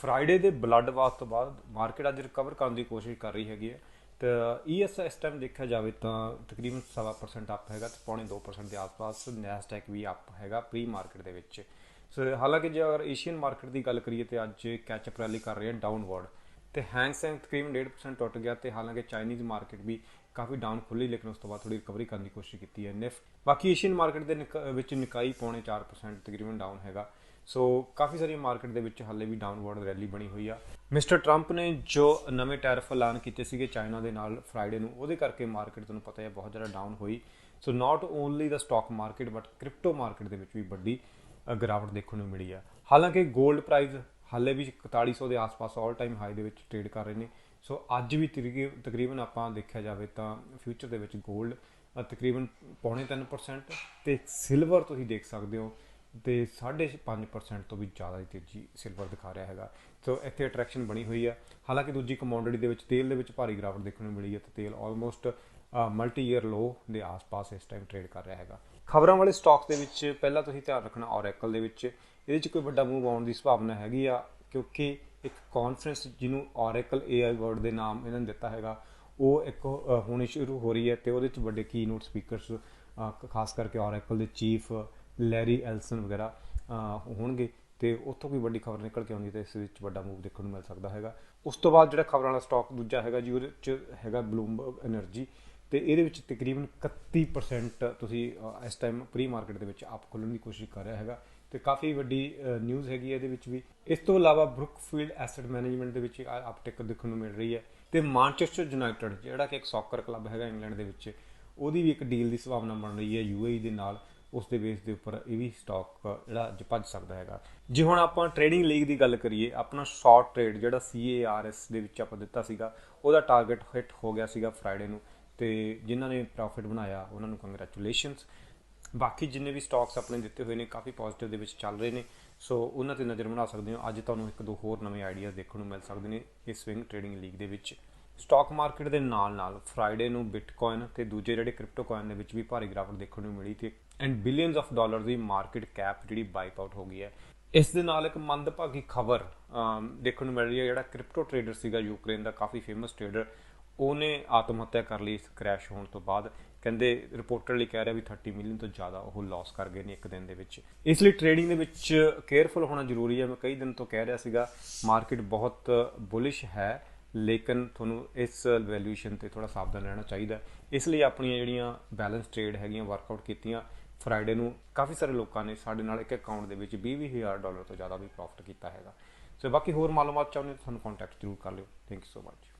Friday ਦੇ blood ਵਾਸ ਤੋਂ ਬਾਅਦ ਮਾਰਕੀਟ ਅੱਜ ਰਿਕਵਰ ਕਰਨ ਦੀ ਕੋਸ਼ਿਸ਼ ਕਰ ਰਹੀ ਹੈਗੀ ਹੈ। ਤੇ ਈਐਸ ਇਸ ਟਾਈਮ ਦੇਖਿਆ ਜਾਵੇ ਤਾਂ ਤਕਰੀਬਨ 7% ਅਪ ਹੈਗਾ ਤੇ ਪੌਣੇ 2% ਦੇ ਆਸ-ਪਾਸ ਨੈਸਟੈਕ ਵੀ ਅਪ ਹੈਗਾ ਪ੍ਰੀ ਮਾਰਕੀਟ ਦੇ ਵਿੱਚ। ਸੋ ਹਾਲਾਂਕਿ ਜੇ ਅਗਰ ਏਸ਼ੀਅਨ ਮਾਰਕੀਟ ਦੀ ਗੱਲ ਕਰੀਏ ਤੇ ਅੱਜ ਕੈਚਅਪ ਰੈਲੀ ਕਰ ਰਹੀ ਹੈ ਡਾਊਨਵਰਡ ਤੇ ਹੈਂਗ ਸੈਂਗ ਤਕਰੀਬਨ 1.5% ਟੁੱਟ ਗਿਆ ਤੇ ਹਾਲਾਂਕਿ ਚਾਈਨੀਜ਼ ਮਾਰਕੀਟ ਵੀ ਕਾਫੀ ਡਾਊਨ ਖੁੱਲੀ, ਲੇਕਿਨ ਉਸ ਤੋਂ ਬਾਅਦ ਥੋੜੀ ਰਿਕਵਰੀ ਕਰਨ ਦੀ ਕੋਸ਼ਿਸ਼ ਕੀਤੀ ਹੈ। ਨਿਫਟ ਬਾਕੀ ਏਸ਼ੀਅਨ ਮਾਰਕੀਟ ਦੇ ਨਿਕ- ਵਿੱਚ ਨਿਕਾਈ ਪੌਣੇ 4% ਤਕਰੀਬਨ ਡਾਊਨ ਹੈਗਾ। ਸੋ ਕਾਫੀ ਸਾਰੀ ਮਾਰਕੀਟ ਦੇ ਵਿੱਚ ਹਾਲੇ ਵੀ ਡਾਊਨਵਰਡ ਰੈਲੀ ਬਣੀ ਹੋਈ ਆ। ਮਿਸਟਰ ਟਰੰਪ ਨੇ ਜੋ ਨਵੇਂ ਟੈਰਫ ਐਲਾਨ ਕੀਤੇ ਸੀਗੇ ਚਾਈਨਾ ਦੇ ਨਾਲ ਫਰਾਈਡੇ ਨੂੰ, ਉਹਦੇ ਕਰਕੇ ਮਾਰਕੀਟ ਤੁਹਾਨੂੰ ਪਤਾ ਹੈ ਬਹੁਤ ਜ਼ਿਆਦਾ ਡਾਊਨ ਹੋਈ। So not only the stock market but crypto market ਦੇ ਵਿੱਚ ਵੀ ਵੱਡੀ ਗਿਰਾਵਟ ਦੇਖਣ ਨੂੰ ਮਿਲੀ ਆ। ਹਾਲਾਂਕਿ 골ਡ ਪ੍ਰਾਈਸ ਹਾਲੇ ਵੀ 4100 ਦੇ ਆਸ-ਪਾਸ 올 ਟਾਈਮ ਹਾਈ ਦੇ ਵਿੱਚ ਟ੍ਰੇਡ ਕਰ ਰਹੇ ਨੇ। ਸੋ ਅੱਜ ਵੀ ਤਕਰੀਬਨ ਆਪਾਂ ਦੇਖਿਆ ਜਾਵੇ ਤਾਂ ਫਿਊਚਰ ਦੇ ਵਿੱਚ 골ਡ ਤਕਰੀਬਨ 0.5% ਤੇ ਸਿਲਵਰ ਤੁਸੀਂ ਦੇਖ ਸਕਦੇ ਹੋ। ਤੇ 5.5% ਤੋਂ ਵੀ ਜ਼ਿਆਦਾ ਹੀ ਤੇਜ਼ੀ ਸਿਲਵਰ ਦਿਖਾ ਰਿਹਾ ਹੈਗਾ। ਸੋ ਇੱਥੇ ਅਟਰੈਕਸ਼ਨ ਬਣੀ ਹੋਈ ਆ। ਹਾਲਾਂਕਿ ਦੂਜੀ ਕਮੋਡਿਟੀ ਦੇ ਵਿੱਚ ਤੇਲ ਦੇ ਵਿੱਚ ਭਾਰੀ ਗਿਰਾਵਟ ਦੇਖਣ ਨੂੰ ਮਿਲੀ ਹੈ ਤੇ ਤੇਲ ਆਲਮੋਸਟ ਮਲਟੀ ਈਅਰ ਲੋ ਦੇ ਆਸ-ਪਾਸ ਇਸ ਟਾਈਮ ਟ੍ਰੇਡ ਕਰ ਰਿਹਾ ਹੈਗਾ। ਖਬਰਾਂ ਵਾਲੇ ਸਟਾਕਸ ਦੇ ਵਿੱਚ ਪਹਿਲਾਂ ਤੁਸੀਂ ਧਿਆਨ ਰੱਖਣਾ ਔਰੈਕਲ ਦੇ ਵਿੱਚ। ਇਹਦੇ 'ਚ ਕੋਈ ਵੱਡਾ ਮੂਵ ਆਉਣ ਦੀ ਸੰਭਾਵਨਾ ਹੈਗੀ ਆ, ਕਿਉਂਕਿ ਇੱਕ ਕਾਨਫਰੰਸ ਜਿਹਨੂੰ ਔਰੈਕਲ AI ਵਰਡ ਦੇ ਨਾਮ ਇਹਨਾਂ ਨੇ ਦਿੱਤਾ ਹੈਗਾ, ਉਹ ਇੱਕ ਹੋਣੀ ਸ਼ੁਰੂ ਹੋ ਰਹੀ ਹੈ ਤੇ ਉਹਦੇ 'ਚ ਵੱਡੇ ਕੀਨੋਟ ਸਪੀਕਰਸ ਖਾਸ ਕਰਕੇ ਔਰੈਕਲ ਦੇ ਚੀਫ ਲੈਰੀ, ਐਲਸਨ ਵਗੈਰਾ ਹੋਣਗੇ ਤੇ ਉੱਥੋਂ ਕੋਈ ਵੱਡੀ ਖਬਰ ਨਿਕਲ ਕੇ ਆਉਂਦੀ ਤਾਂ ਇਸ ਵਿੱਚ ਵੱਡਾ ਮੂਵ ਦੇਖਣ ਨੂੰ ਮਿਲ ਸਕਦਾ ਹੈਗਾ। ਉਸ ਤੋਂ ਬਾਅਦ ਜਿਹੜਾ ਖਬਰਾਂ ਵਾਲਾ ਸਟਾਕ ਦੂਜਾ ਹੈਗਾ ਜੀ, ਉਹਦੇ ਚ ਹੈਗਾ ਬਲੂਮਬਰਗ એનર્ਜੀ ਤੇ ਇਹਦੇ ਵਿੱਚ ਤਕਰੀਬਨ 31% ਤੁਸੀਂ ਇਸ ਟਾਈਮ ਪ੍ਰੀ ਮਾਰਕੀਟ ਦੇ ਵਿੱਚ ਆਪ ਖੋਲਣ ਦੀ ਕੋਸ਼ਿਸ਼ ਕਰ ਰਿਹਾ ਹੈਗਾ ਤੇ ਕਾਫੀ ਵੱਡੀ ਨਿਊਜ਼ ਹੈਗੀ ਇਹਦੇ ਵਿੱਚ ਵੀ। ਇਸ ਤੋਂ ਇਲਾਵਾ ਬਰੁਕਫੀਲਡ ਐਸਟ ਮੈਨੇਜਮੈਂਟ ਦੇ ਵਿੱਚ ਆਪਟਿਕ ਦੇਖਣ ਨੂੰ ਮਿਲ ਰਹੀ ਹੈ ਤੇ ਮਾਨਚੈਸਟਰ ਯੂਨਾਈਟਿਡ ਜਿਹੜਾ ਕਿ ਇੱਕ ਸੌਕਰ ਕਲੱਬ ਹੈਗਾ ਇੰਗਲੈਂਡ ਦੇ ਵਿੱਚ, ਉਹਦੀ ਵੀ ਇੱਕ ਡੀਲ ਦੀ ਸੰਭਾਵਨਾ ਬਣ ਰਹੀ ਹੈ ਯੂਏਈ ਦੇ ਨਾਲ। ਉਸ ਦੇ ਬੇਸ ਦੇ ਉੱਪਰ ਇਹ ਵੀ ਸਟਾਕ ਜਿਹੜਾ ਅੱਜ ਭੱਜ ਸਕਦਾ ਹੈਗਾ। ਜੇ ਹੁਣ ਆਪਾਂ ਟ੍ਰੇਡਿੰਗ ਲੀਗ ਦੀ ਗੱਲ ਕਰੀਏ, ਆਪਣਾ ਸ਼ਾਰਟ ਟ੍ਰੇਡ ਜਿਹੜਾ CARS ਦੇ ਵਿੱਚ ਆਪਾਂ ਦਿੱਤਾ ਸੀਗਾ, ਉਹਦਾ ਟਾਰਗੇਟ ਹਿੱਟ ਹੋ ਗਿਆ ਸੀਗਾ ਫਰਾਈਡੇ ਨੂੰ, ਤੇ ਜਿਨ੍ਹਾਂ ਨੇ ਪ੍ਰੋਫਿਟ ਬਣਾਇਆ, ਉਹਨਾਂ ਨੂੰ ਕੰਗ੍ਰੈਚੁਲੇਸ਼ਨਸ ਬਾਕੀ ਜਿੰਨੇ ਵੀ ਸਟਾਕਸ ਆਪਣੇ ਦਿੱਤੇ ਹੋਏ ਨੇ, ਕਾਫੀ ਪੋਜ਼ਿਟਿਵ ਦੇ ਵਿੱਚ ਚੱਲ ਰਹੇ ਨੇ। ਸੋ ਉਹਨਾਂ ਤੇ ਨਜ਼ਰ ਬਣਾ ਸਕਦੇ ਹੋ। ਅੱਜ ਤੁਹਾਨੂੰ ਇੱਕ ਦੋ ਹੋਰ ਨਵੇਂ ਆਈਡੀਆਜ਼ ਦੇਖਣ ਨੂੰ ਮਿਲ ਸਕਦੇ ਨੇ ਇਸ ਸਵਿੰਗ ਟ੍ਰੇਡਿੰਗ ਲੀਗ ਦੇ ਵਿੱਚ। ਸਟਾਕ ਮਾਰਕੀਟ ਦੇ ਨਾਲ ਨਾਲ ਫਰਾਈਡੇ ਨੂੰ ਬਿਟਕੋਇਨ ਤੇ ਦੂਜੇ ਜਿਹੜੇ ਕ੍ਰਿਪਟੋ ਕੋਇਨ ਦੇ ਵਿੱਚ ਵੀ ਭਾਰੀ ਗਿਰਾਵਟ ਦੇਖਣ ਨੂੰ ਮਿਲੀ ਤੇ ਐਂਡ ਬਿਲੀਅਨਸ ਆਫ ਡਾਲਰ ਦੀ ਮਾਰਕੀਟ ਕੈਪ ਜਿਹੜੀ ਵਾਈਪ ਆਊਟ ਹੋ ਗਈ ਹੈ। ਇਸ ਦੇ ਨਾਲ ਇੱਕ ਮੰਦਭਾਗੀ ਖਬਰ ਦੇਖਣ ਨੂੰ ਮਿਲ ਰਹੀ ਹੈ, ਜਿਹੜਾ ਕ੍ਰਿਪਟੋ ਟ੍ਰੇਡਰ ਸੀਗਾ ਯੂਕਰੇਨ ਦਾ ਕਾਫੀ ਫੇਮਸ ਟ੍ਰੇਡਰ ਉਹਨੇ ਆਤਮ ਹੱਤਿਆ ਕਰ ਲਈ ਇਸ ਕ੍ਰੈਸ਼ ਹੋਣ ਤੋਂ ਬਾਅਦ। ਕਹਿੰਦੇ ਰਿਪੋਰਟਰਲੀ ਕਹਿ ਰਿਹਾ ਵੀ 30 ਮਿਲੀਅਨ ਤੋਂ ਜ਼ਿਆਦਾ ਉਹ ਲਾਸ ਕਰ ਗਏ ਨੇ ਇੱਕ ਦਿਨ ਦੇ ਵਿੱਚ। ਇਸ ਲਈ ਟ੍ਰੇਡਿੰਗ ਦੇ ਵਿੱਚ ਕੇਅਰਫੁਲ ਹੋਣਾ ਜ਼ਰੂਰੀ ਹੈ। ਮੈਂ ਕਈ ਦਿਨ ਤੋਂ ਕਹਿ ਰਿਹਾ ਸੀਗਾ ਮਾਰਕੀਟ ਬਹੁਤ ਬੁਲਿਸ਼ ਹੈ। ਲੇਕਿਨ ਤੁਹਾਨੂੰ ਇਸ ਵੈਲਿਊਏਸ਼ਨ ਤੇ ਥੋੜਾ ਸਾਵਧਾਨ ਰਹਿਣਾ ਚਾਹੀਦਾ ਇਸ ਲਈ ਆਪਣੀਆਂ ਜਿਹੜੀਆਂ ਬੈਲੈਂਸ ਟ੍ਰੇਡ ਹੈਗੀਆਂ ਵਰਕਆਊਟ ਕੀਤੀਆਂ ਫਰਾਈਡੇ ਨੂੰ ਕਾਫੀ ਸਾਰੇ ਲੋਕਾਂ ਨੇ ਸਾਡੇ ਨਾਲ ਇੱਕ ਅਕਾਊਂਟ ਦੇ ਵਿੱਚ 20000 ਡਾਲਰ ਤੋਂ ਜ਼ਿਆਦਾ ਵੀ ਪ੍ਰੋਫਿਟ ਕੀਤਾ ਹੈਗਾ। ਸੋ ਬਾਕੀ ਹੋਰ ਮਾਲੂਮਾਤ ਚਾਹੁੰਦੇ ਹੋ ਤਾਂ ਸਾਨੂੰ ਕੰਟੈਕਟ ਜ਼ਰੂਰ ਕਰ ਲਿਓ। Thank you so much